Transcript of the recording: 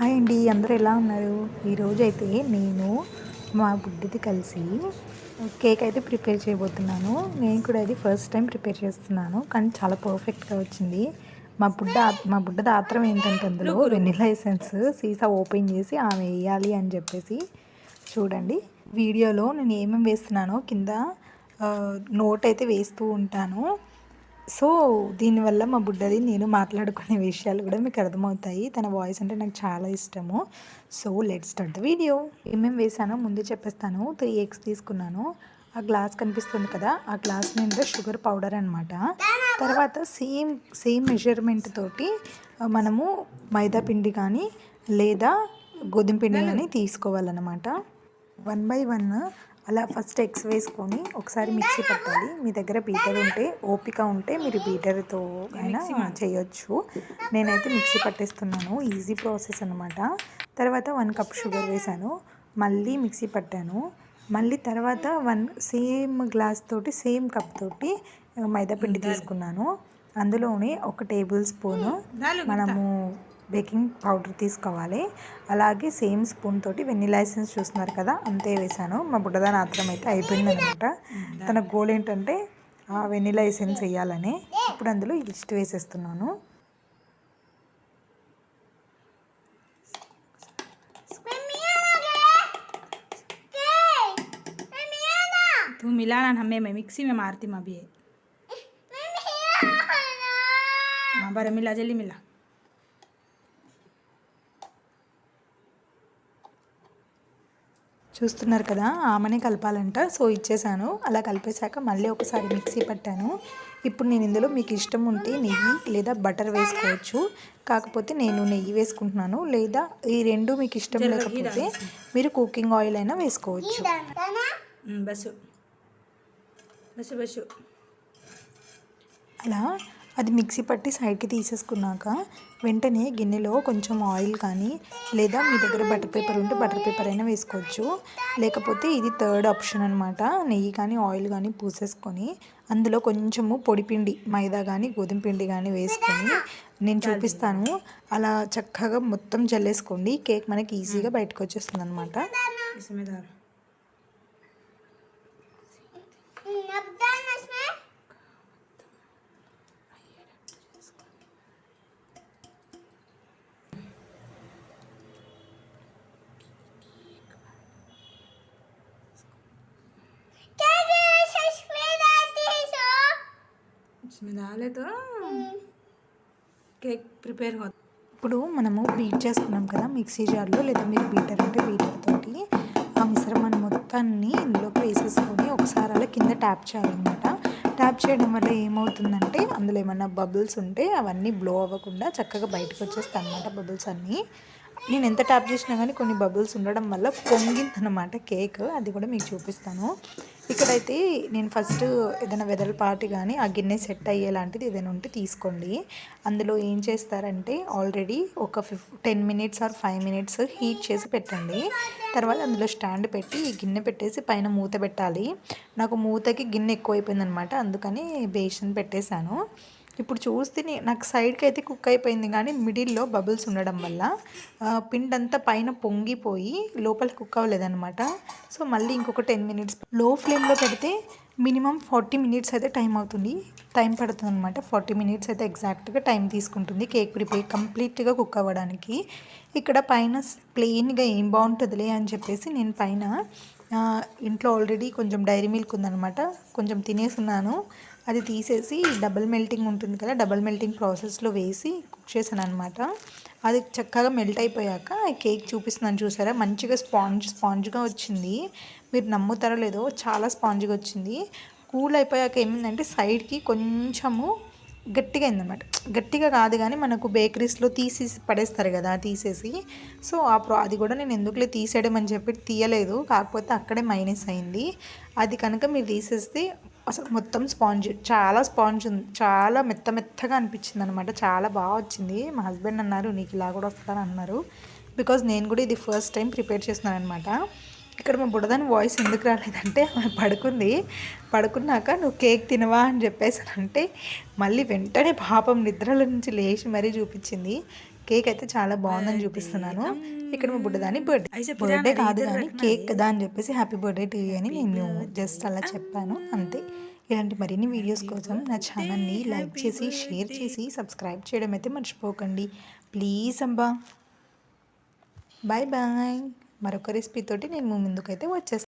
Hi అండి అందరూ ఎలా ఉన్నారు? ఈరోజు అయితే నేను మా బుడ్డిది కలిసి కేక్ అయితే ప్రిపేర్ చేయబోతున్నాను. నేను కూడా అది ఫస్ట్ టైం ప్రిపేర్ చేస్తున్నాను కానీ చాలా పర్ఫెక్ట్గా వచ్చింది. మా బుడ్డ మా బుడ్డది ఆత్రం ఏంటంటే అందులో వెనిలా ఎసెన్స్ సీసా ఓపెన్ చేసి ఆమె వేయాలి అని చెప్పేసి చూడండి. వీడియోలో నేను ఏమేమి వేస్తున్నానో కింద నోట్ అయితే వేస్తూ ఉంటాను. సో దీనివల్ల మా బుడ్డది నేను మాట్లాడుకునే విషయాలు కూడా మీకు అర్థమవుతాయి. తన వాయిస్ అంటే నాకు చాలా ఇష్టము. So let start the video ఏమేమి వేసానో ముందే చెప్పేస్తాను. త్రీ ఎగ్స్ తీసుకున్నాను. ఆ గ్లాస్ కనిపిస్తుంది కదా ఆ గ్లాస్ నిండా షుగర్ పౌడర్ అనమాట తర్వాత సేమ్ సేమ్ మెజర్మెంట్ తోటి మనము మైదా పిండి కానీ లేదా గోధుమ పిండి కానీ తీసుకోవాలన్నమాట. వన్ బై వన్ అలా ఫస్ట్ ఎగ్స్ వేసుకొని ఒకసారి మిక్సీ పట్టాలి. మీ దగ్గర బీటర్ ఉంటే ఓపిక ఉంటే మీరు బీటర్తో అయినా చేయొచ్చు. నేనైతే మిక్సీ పట్టేస్తున్నాను. ఈజీ ప్రాసెస్ అనమాట తర్వాత వన్ కప్ షుగర్ వేసాను మళ్ళీ మిక్సీ పట్టాను. మళ్ళీ తర్వాత వన్ సేమ్ గ్లాస్ తోటి సేమ్ కప్ తోటి మైదా పిండి తీసుకున్నాను. అందులోనే ఒక టేబుల్ స్పూను మనము బేకింగ్ పౌడర్ తీసుకోవాలి అలాగే సేమ్ స్పూన్ తోటి వెన్నీలా ఎసెన్స్ చూస్తున్నారు కదా అంతే వేసాను మా బుడ్డదాని ఆత్రం అయితే అయిపోయింది అనమాట తన గోల్ ఏంటంటే ఆ వెన్నీలా ఎసెన్స్ వేయాలని ఇప్పుడు అందులో ఇస్ట్ వేసేస్తున్నాను तू मिला ना हमें मैं मिक्सी में मारती मैं अभी हाँ बरं मिला जल्दी मिला చూస్తున్నారు కదా ఆమెనే కలపాలంట. సో ఇచ్చేసాను. అలా కలిపేశాక మళ్ళీ ఒకసారి మిక్సీ పట్టాను. ఇప్పుడు నేను ఇందులో మీకు ఇష్టం ఉంటే నెయ్యి లేదా బటర్ వేసుకోవచ్చు. కాకపోతే నేను నెయ్యి వేసుకుంటున్నాను. లేదా ఈ రెండు మీకు ఇష్టం లేకపోతే మీరు కుకింగ్ ఆయిల్ అయినా వేసుకోవచ్చు. బస్సు బస్సు బస్సు అలా అది మిక్సీ పట్టి సైడ్కి తీసేసుకున్నాక వెంటనే గిన్నెలో కొంచెం ఆయిల్ కానీ లేదా మీ దగ్గర బటర్ పేపర్ ఉంటే బటర్ పేపర్ అయినా వేసుకోవచ్చు. లేకపోతే ఇది థర్డ్ ఆప్షన్ అనమాట నెయ్యి కానీ ఆయిల్ కానీ పూసేసుకొని అందులో కొంచెము పొడిపిండి మైదా కానీ గోధుమ పిండి కానీ వేసుకొని నేను చూపిస్తాను. అలా చక్కగా మొత్తం జల్లేసుకోండి. కేక్ మనకి ఈజీగా బయటకు వచ్చేస్తుంది అనమాట మీ రాలేదు కేక్ ప్రిపేర్ అవుతుంది ఇప్పుడు మనము బీట్ చేసుకున్నాం కదా మిక్సీ జార్లో లేదా మీరు బీటర్ అంటే బీటర్ తోటి. ఆ మిశ్రమాన్ని మొత్తాన్ని ఇందులోకి వేసేసుకొని ఒకసారి అలా కింద ట్యాప్ చేయాలన్నమాట. ట్యాప్ చేయడం వల్ల ఏమవుతుందంటే అందులో ఏమన్నా బబుల్స్ ఉంటే అవన్నీ బ్లో అవ్వకుండా చక్కగా బయటకు వచ్చేస్తాయి అన్నమాట బబుల్స్ అన్నీ. నేను ఎంత ట్యాప్ చేసినా కానీ కొన్ని బబుల్స్ ఉండడం వల్ల పొంగిందనమాట కేక్. అది కూడా మీకు చూపిస్తాను. ఇక్కడైతే నేను ఫస్ట్ ఏదైనా వెదల్పాటి కానీ ఆ గిన్నె సెట్ అయ్యేలాంటిది ఏదైనా ఉంటే తీసుకోండి. అందులో ఏం చేస్తారంటే ఆల్రెడీ ఒక fifteen minutes or five minutes heat చేసి పెట్టండి. తర్వాత అందులో స్టాండ్ పెట్టి ఈ గిన్నె పెట్టేసి పైన మూత పెట్టాలి. నాకు మూతకి గిన్నె ఎక్కువైపోయింది అనమాట అందుకని బేషన్ పెట్టేశాను. ఇప్పుడు చూస్తే నాకు సైడ్కి అయితే కుక్ అయిపోయింది కానీ మిడిల్లో బబుల్స్ ఉండడం వల్ల పిండి అంతా పైన పొంగిపోయి లోపల కుక్ అవ్వలేదన్నమాట. సో మళ్ళీ ఇంకొక టెన్ మినిట్స్లో ఫ్లేమ్లో పెడితే మినిమం ఫార్టీ మినిట్స్ అయితే టైం అవుతుంది. టైం పడుతుంది అనమాట ఫార్టీ మినిట్స్ అయితే ఎగ్జాక్ట్గా టైం తీసుకుంటుంది కేక్ ప్రిపేర్ కంప్లీట్గా కుక్ అవ్వడానికి. ఇక్కడ పైన ప్లెయిన్గా ఏం బాగుంటుందిలే అని చెప్పేసి నేను పైన ఇంట్లో ఆల్రెడీ కొంచెం డైరీ మిల్క్ ఉందనమాట కొంచెం తినేసున్నాను. అది తీసేసి డబుల్ మెల్టింగ్ ఉంటుంది కదా డబుల్ మెల్టింగ్ ప్రాసెస్లో వేసి కుక్ చేశాను అనమాట అది చక్కగా మెల్ట్ అయిపోయాక కేక్ చూపిస్తున్నాను చూసారా? మంచిగా స్పాంజ్ స్పాంజ్గా వచ్చింది. మీరు నమ్ముతారో లేదో చాలా స్పాంజ్గా వచ్చింది. కూల్ అయిపోయాక ఏమైందంటే సైడ్కి కొంచెము గట్టిగా అయిందన్నమాట. గట్టిగా కాదు కానీ మనకు బేకరీస్లో తీసేసి పడేస్తారు కదా తీసేసి. సో ఆ ప్రో అది కూడా నేను ఎందుకులే తీసేయడం అని చెప్పి తీయలేదు. కాకపోతే అక్కడే మైనస్ అయింది. అది కనుక మీరు తీసేస్తే అసలు మొత్తం స్పాంజ్ చాలా స్పాంజ్ ఉంది చాలా మెత్త మెత్తగా అనిపించింది అనమాట చాలా బాగా వచ్చింది. మా హస్బెండ్ అన్నారు నీకు ఇలా కూడా వస్తుందని అన్నారు. బికాజ్ నేను కూడా ఇది ఫస్ట్ టైం ప్రిపేర్ చేస్తున్నాను అనమాట ఇక్కడ మా బుడదాని వాయిస్ ఎందుకు రాలేదంటే ఆమె పడుకుంది. పడుకున్నాక నువ్వు కేక్ తినవా అని చెప్పేసానంటే మళ్ళీ వెంటనే పాపం నిద్రలో నుంచి లేచి మరీ చూపించింది. కేక్ అయితే చాలా బాగుందని చూపిస్తున్నాను. ఇక్కడ మా బుడ్డదాని బర్త్డే బర్త్డే కాదు కానీ. కేక్ కదా అని చెప్పేసి హ్యాపీ బర్త్డే టు అని నేను జస్ట్ అలా చెప్పాను. అంతే. ఇలాంటి మరిన్ని వీడియోస్ కోసం నా ఛానల్ని లైక్ చేసి షేర్ చేసి సబ్స్క్రైబ్ చేయడం అయితే మర్చిపోకండి. ప్లీజ్ అబ్బా బాయ్ బాయ్ మరొక రెసిపీ తోటి నేను ముందుకైతే వచ్చేస్తాను